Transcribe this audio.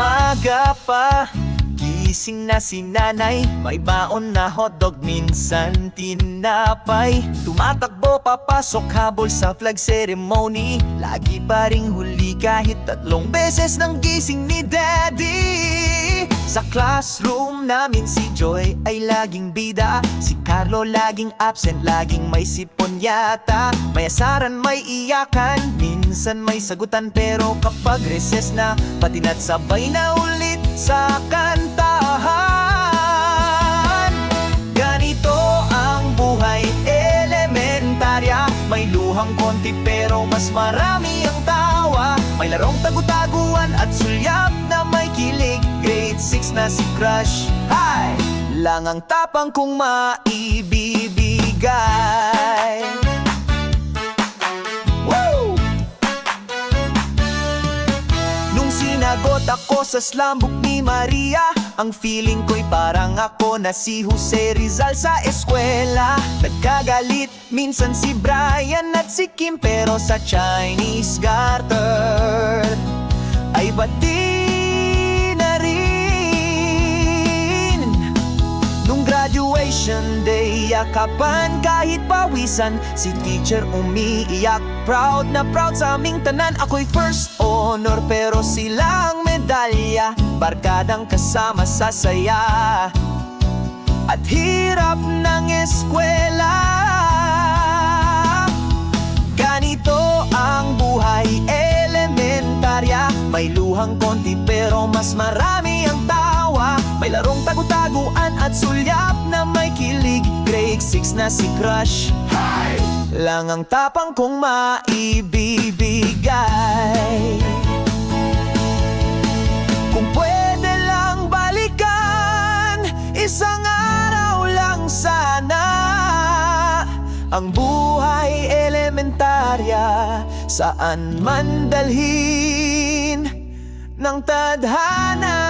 umaga pa. Gising na si nanay May baon na hotdog minsan tinapay. Tumatakbo papasok habol sa flag ceremony. Lagi pa ring huli kahit tatlong beses ng gising ni daddy. Sa classroom namin si Joy ay laging bida. Si Carlo laging absent, laging may sipon yata. May asaran, may iyakan, minsan may sagutan Pero kapag recess na, patinat sabay na ulit sa kantahan. Ganito ang buhay elementarya. May luhang konti pero mas marami ang tawa. May larong tagu-taguan at sulyap na may kilig. Grade 6 na si Crush. Hi! Lang ang tapang kong maibibigay ako sa slambok ni Maria Ang feeling ko'y parang ako na si Jose Rizal sa eskwela. Nagkagalit minsan si Brian at si Kim Pero sa Chinese garter Ay bati yakapan kahit pawisan Si teacher umiiyak, proud na proud sa aming tanan Ako'y first honor. Pero sila ang medalya Barkadang kasama sa saya. At hirap ng eskwela. Ganito ang buhay elementarya. May luhang konti pero mas marami ang tawa. May larong tagu-taguan at sulyap na 6 na si Crush. Lang ang tapang kong maibibigay. Kung pwede lang balikan Isang araw lang sana. Ang buhay elementarya Saan man dalhin Ng tadhana